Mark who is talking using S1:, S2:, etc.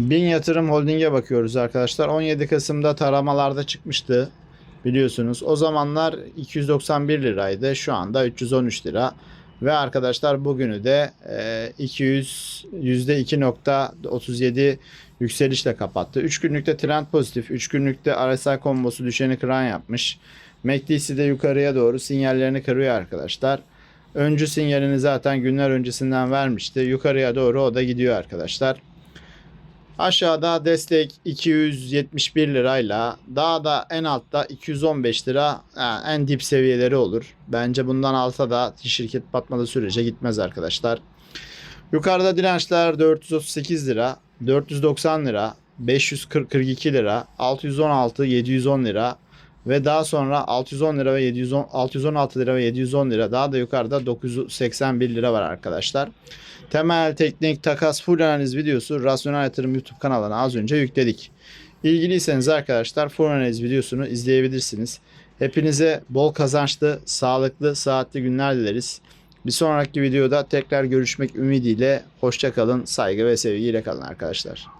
S1: Bin Yatırım Holding'e bakıyoruz arkadaşlar. 17 Kasım'da taramalarda çıkmıştı biliyorsunuz. O zamanlar 291 liraydı. Şu anda 313 lira. Ve arkadaşlar bugünü de e, 200 %2.37 yükselişle kapattı. 3 günlükte trend pozitif. 3 günlükte RSI kombosu düşeni kıran yapmış. MACD'si de yukarıya doğru sinyallerini kırıyor arkadaşlar. Öncü sinyalini zaten günler öncesinden vermişti. Yukarıya doğru o da gidiyor arkadaşlar. Aşağıda destek 271 lirayla daha da en altta 215 lira en dip seviyeleri olur. Bence bundan alta da şirket batmadığı sürece gitmez arkadaşlar. Yukarıda dirençler 438 lira, 490 lira, 542 lira, 616, 710 lira ve daha sonra 610 lira ve 710 616 lira ve 710 lira daha da yukarıda 981 lira var arkadaşlar. Temel teknik takas full analiz videosu Rasyonel Yatırım YouTube kanalına az önce yükledik. İlgiliyseniz arkadaşlar full analiz videosunu izleyebilirsiniz. Hepinize bol kazançlı, sağlıklı, saatli günler dileriz. Bir sonraki videoda tekrar görüşmek ümidiyle hoşça kalın, saygı ve sevgiyle kalın arkadaşlar.